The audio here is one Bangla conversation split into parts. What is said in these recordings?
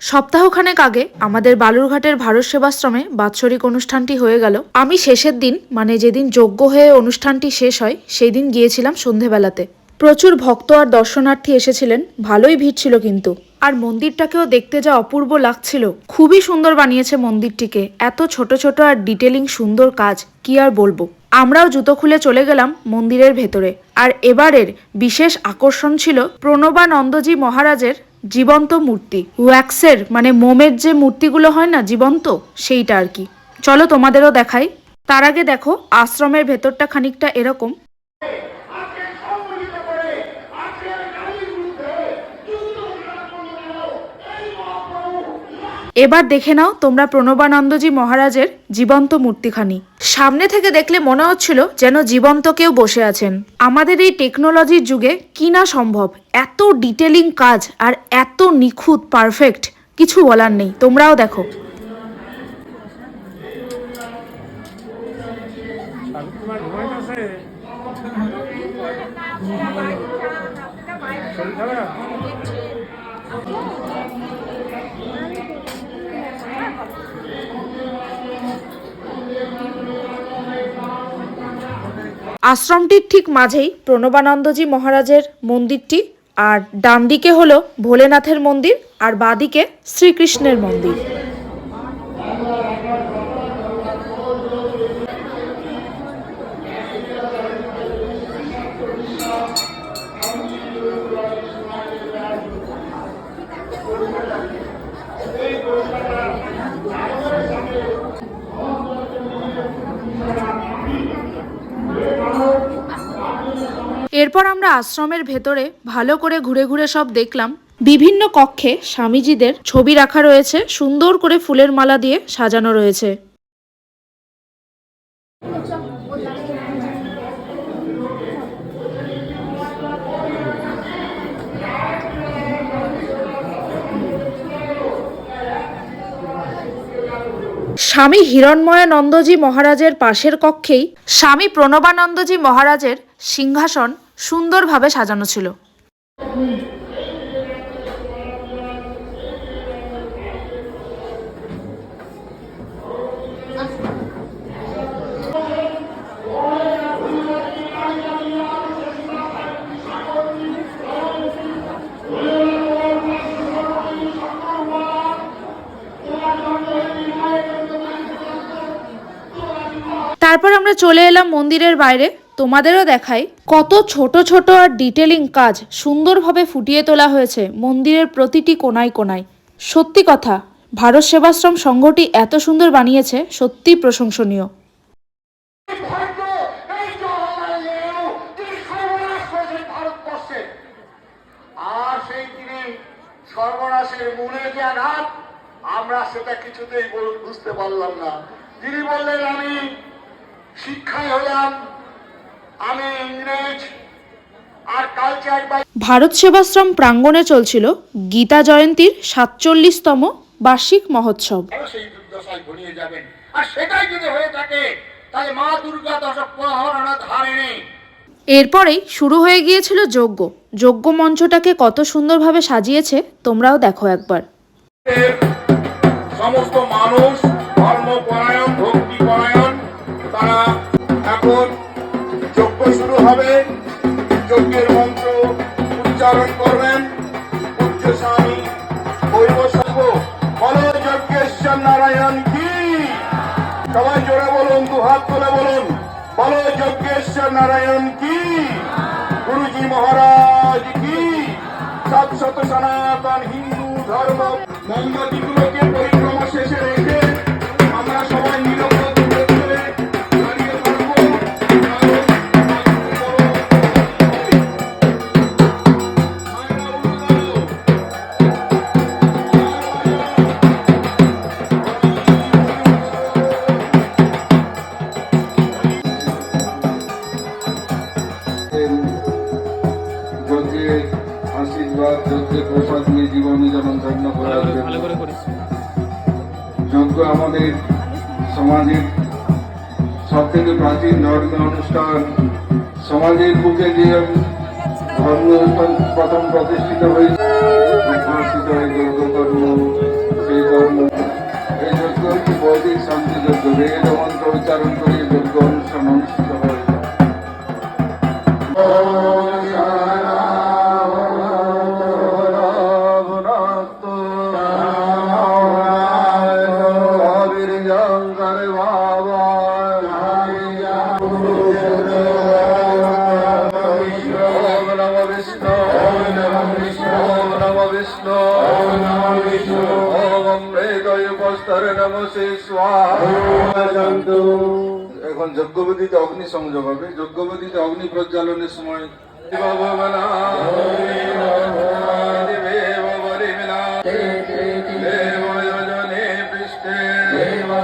সপ্তাহখানেক আগে আমাদের বালুরঘাটের ভারত সেবাশ্রমে বাৎসরিক অনুষ্ঠানটি হয়ে গেল। আমি শেষের দিন মানে যেদিন যোগ্য হয়ে অনুষ্ঠানটি শেষ হয় সেই দিন গিয়েছিলাম সন্ধেবেলাতে। প্রচুর ভক্ত আর দর্শনার্থী এসেছিলেন, ভালোই ভিড় ছিল কিন্তু। আর মন্দিরটাকেও দেখতে যা অপূর্ব লাগছিল। খুবই সুন্দর বানিয়েছে মন্দিরটিকে। এত ছোট ছোট আর ডিটেলিং সুন্দর কাজ, কি আর বলব? আমরাও জুতো খুলে চলে গেলাম মন্দিরের ভেতরে। আর এবারের বিশেষ আকর্ষণ ছিল প্রণবানন্দজি মহারাজের জীবন্ত মূর্তি। ওয়্যাক্সের মানে মোমের যে মূর্তিগুলো হয় না, জীবন্ত? সেইটা আর কি। চলো তোমাদেরও দেখাই। তার আগে দেখো, আশ্রমের ভেতরটা খানিকটা এরকম। এবার দেখে নাও তোমরা প্রণবানন্দজি মহারাজের জীবন্ত মূর্তিখানি। সামনে থেকে দেখলে মনে হচ্ছিল যেন জীবন্ত কেউ বসে আছেন। আমাদের এই টেকনোলজির যুগে কি না সম্ভব? এত ডিটেলিং কাজ আর এত নিখুঁত পারফেক্ট কিছু বলার নেই। তোমরাও দেখো। আশ্রমটির ঠিক মাঝেই প্রণবানন্দজি মহারাজের মন্দিরটি, আর ডান দিকে হলো ভোলেনাথের মন্দির, আর বাঁদিকে শ্রীকৃষ্ণের মন্দির। এরপর আমরা আশ্রমের ভেতরে ভালো করে ঘুরে ঘুরে সব দেখলাম। বিভিন্ন কক্ষে স্বামীজিদের ছবি রাখা রয়েছে, সুন্দর করে ফুলের মালা দিয়ে সাজানো রয়েছে। স্বামী হিরণময়ানন্দজি মহারাজের পাশের কক্ষেই স্বামী প্রণবানন্দজি মহারাজের সিংহাসন সুন্দরভাবে সাজানো ছিল। তারপর আমরা চলে এলাম মন্দিরের বাইরে। তোমাদেরও দেখাই কত ছোট ছোট আর ডিটেলিং কাজ সুন্দরভাবে ফুটিয়ে তোলা হয়েছে মন্দিরের প্রতিটি কোনায় কোনায়। সত্যি কথা, ভারত সেবাশ্রম সংঘটি এত সুন্দর বানিয়েছে, সত্যি প্রশংসনীয়। আমরা সেটা কিছুতেই বুঝতে পারলাম না। তিনি বললেন, আমি শিক্ষায় হলাম আমি ইংরেজ ভারত সেবাশ্রম প্রাঙ্গণে চলছিল গীতা জয়ন্তীর সাতচল্লিশতম বার্ষিক মহোৎসব। এরপরেই শুরু হয়ে গিয়েছিল যজ্ঞ। যজ্ঞ মঞ্চটাকে কত সুন্দরভাবে সাজিয়েছে তোমরাও দেখো একবার। সমস্ত মানুষ ধর্মপরায়ণ ভক্তিপরায়ণ তারা এখন হবে যজ্ঞের মন্ত্র উচ্চারণ করবেন পূজ্য স্বামী, বৈব সর্ব, বলো যজ্ঞেশ্বর নারায়ণ কি? সবাই জোরে বলুন, দু হাত তুলে বলুন, বলো যজ্ঞেশ্বর নারায়ণ কি? গুরুজি মহারাজ কি? শাশ্বত সনাতন হিন্দু ধর্ম মোমবাতিগুলোকে পরিক্রমা শেষে রেখে যজ্ঞের আশীর্বাদ যজ্ঞের প্রসাদ নিয়ে জীবনে যেমন ধন্য করা যজ্ঞ আমাদের সমাজের সব থেকে প্রাচীন ধর্মীয় অনুষ্ঠান। সমাজের বুকে যে ধর্মস্থান প্রথম প্রতিষ্ঠিত হয়েছে উদ্ভাসিত এই যজ্ঞকর্ম সেই কর্ম। এই যজ্ঞ হচ্ছে বৈদিক শান্তি যজ্ঞ। বেদ মন্ত্র উচ্চারণ করে যজ্ঞ অনুষ্ঠান অনুষ্ঠিত হয় নমঃ বিষ্ণু ওম নমঃ বিষ্ণু ওম নমঃ বিষ্ণু ওম নমঃ বিষ্ণু ওম হৃদয় বস্তর নমসে স্বাহা এখন যজ্ঞবেদীতে অগ্নি সংযোগ হবে যজ্ঞবেদীতে অগ্নি প্রজ্বালনের সময় ভবনা দেব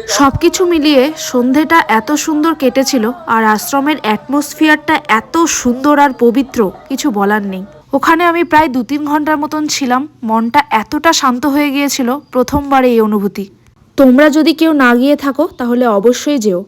শশীরত সবকিছু মিলিয়ে সন্ধেটা এত সুন্দর কেটেছিল আর আশ্রমের অ্যাটমসফিয়ারটা এত সুন্দর আর পবিত্র, কিছু বলার নেই। ওখানে আমি প্রায় দু তিন ঘণ্টার মতন ছিলাম, মনটা এতটা শান্ত হয়ে গিয়েছিল প্রথমবার এই অনুভূতি। তোমরা যদি কেউ না গিয়ে থাকো, তাহলে অবশ্যই যেও।